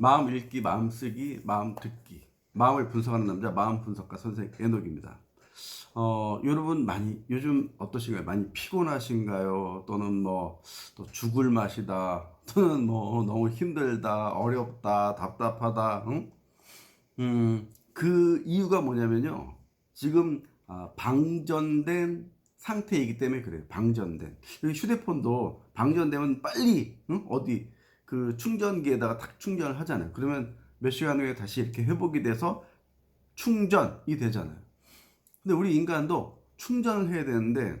마음 읽기, 마음 쓰기, 마음 듣기. 마음을 분석하는 남자, 마음 분석가 선생 애녹입니다. 어, 여러분 많이 요즘 어떠신가요? 많이 피곤하신가요? 또는 뭐 또 죽을 맛이다. 또는 뭐 너무 힘들다, 어렵다, 답답하다. 응? 음, 그 이유가 뭐냐면요. 지금 아, 방전된 상태이기 때문에 그래요. 방전된. 휴대폰도 방전되면 빨리 응? 어디 그 충전기에다가 탁 충전을 하잖아요. 그러면 몇 시간 후에 다시 이렇게 회복이 돼서 충전이 되잖아요. 근데 우리 인간도 충전을 해야 되는데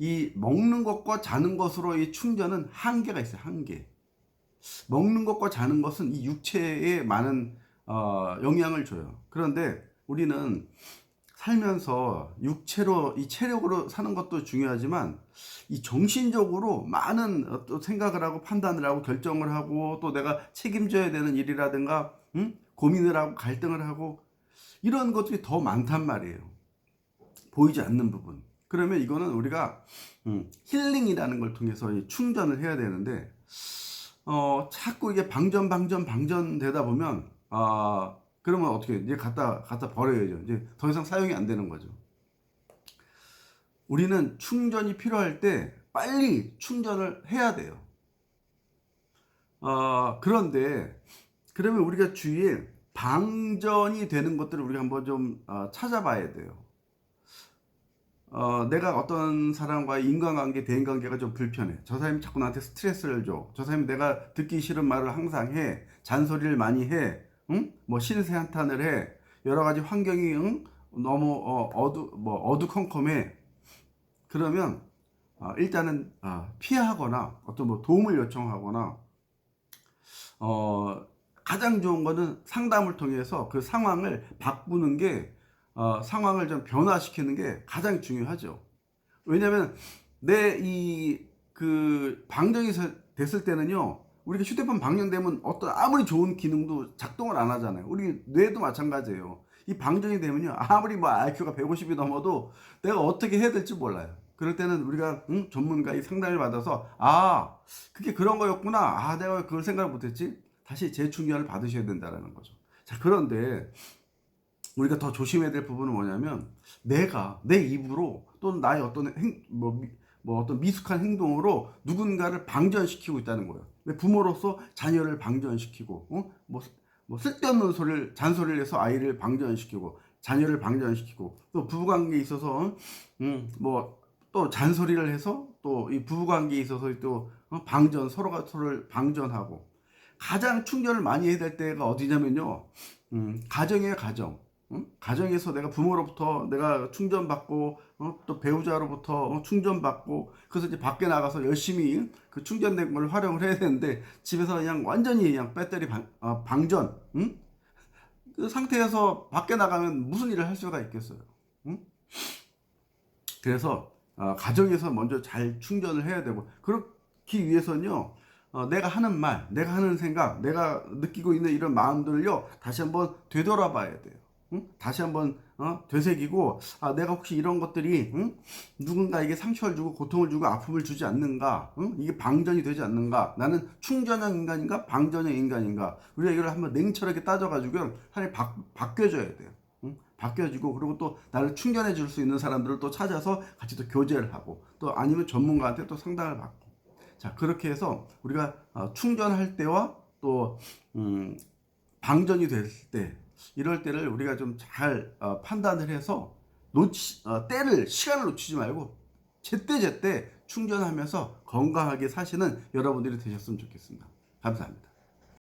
이 먹는 것과 자는 것으로 이 충전은 한계가 있어요. 한계. 먹는 것과 자는 것은 이 육체에 많은 어, 영향을 줘요. 그런데 우리는 살면서 육체로 이 체력으로 사는 것도 중요하지만 이 정신적으로 많은 어, 또 생각을 하고 판단을 하고 결정을 하고 또 내가 책임져야 되는 일이라든가 응? 고민을 하고 갈등을 하고 이런 것들이 더 많단 말이에요. 보이지 않는 부분. 그러면 이거는 우리가 음, 힐링이라는 걸 통해서 이 충전을 해야 되는데 어, 자꾸 이게 방전 방전 방전 되다 보면 아 그러면 어떻게 이제 갖다 갖다 버려야죠. 이제 더 이상 사용이 안 되는 거죠. 우리는 충전이 필요할 때 빨리 충전을 해야 돼요. 어, 그런데 그러면 우리가 주위에 방전이 되는 것들을 우리가 한번 좀 어, 찾아봐야 돼요. 어, 내가 어떤 사람과의 인간관계, 대인관계가 좀 불편해. 저 사람이 자꾸 나한테 스트레스를 줘. 저 사람이 내가 듣기 싫은 말을 항상 해. 잔소리를 많이 해. 응? 뭐 신세 한탄을 해. 여러 가지 환경이 응? 너무 어, 어두 뭐 어두컴컴해. 그러면 어, 일단은 어, 피하거나 어떤 뭐 도움을 요청하거나 어, 가장 좋은 거는 상담을 통해서 그 상황을 바꾸는 게 어, 상황을 좀 변화시키는 게 가장 중요하죠. 왜냐하면 내 이 그 방정이 서- 됐을 때는요. 우리가 휴대폰 방전되면 어떤 아무리 좋은 기능도 작동을 안 하잖아요. 우리 뇌도 마찬가지예요. 이 방전이 되면요. 아무리 뭐 IQ가 150이 넘어도 내가 어떻게 해야 될지 몰라요. 그럴 때는 우리가 응? 전문가의 상담을 받아서 아 그게 그런 거였구나. 아 내가 왜 그걸 생각을 못했지. 다시 재충전을 받으셔야 된다라는 거죠. 자 그런데 우리가 더 조심해야 될 부분은 뭐냐면 내가 내 입으로 또는 나의 어떤 행, 뭐, 미- 뭐 어떤 미숙한 행동으로 누군가를 방전시키고 있다는 거예요. 왜 부모로서 자녀를 방전시키고 어? 뭐, 뭐 쓸데없는 소리를 잔소리를 해서 아이를 방전시키고 자녀를 방전시키고 또 부부관계에 있어서 음, 뭐 또 잔소리를 해서 또 이 부부관계에 있어서 또 어? 방전 서로가 서로를 방전하고 가장 충전을 많이 해야 될 때가 어디냐면요. 음, 가정이에요, 가정. 응? 가정에서 내가 부모로부터 내가 충전받고 어? 또 배우자로부터 어? 충전받고 그래서 이제 밖에 나가서 열심히 그 충전된 걸 활용을 해야 되는데 집에서 그냥 완전히 그냥 배터리 방, 어, 방전 응? 그 상태에서 밖에 나가면 무슨 일을 할 수가 있겠어요 응? 그래서 어, 가정에서 먼저 잘 충전을 해야 되고 그렇기 위해서는요 어, 내가 하는 말, 내가 하는 생각, 내가 느끼고 있는 이런 마음들을요 다시 한번 되돌아봐야 돼요. 응? 다시 한번 어? 되새기고 아 내가 혹시 이런 것들이 응? 누군가에게 상처를 주고 고통을 주고 아픔을 주지 않는가 응? 이게 방전이 되지 않는가 나는 충전형 인간인가 방전형 인간인가 우리가 이걸 한번 냉철하게 따져가지고 하나님 바, 바뀌어줘야 돼요 응? 바뀌어지고 그리고 또 나를 충전해 줄 수 있는 사람들을 또 찾아서 같이 또 교제를 하고 또 아니면 전문가한테 또 상담을 받고 자 그렇게 해서 우리가 어, 충전할 때와 또 음, 방전이 됐을 때 이럴 때를 우리가 좀잘 판단을 해서 놓치 어, 때를 시간을 놓치지 말고 제때 제때 충전하면서 건강하게 사시는 여러분들이 되셨으면 좋겠습니다. 감사합니다.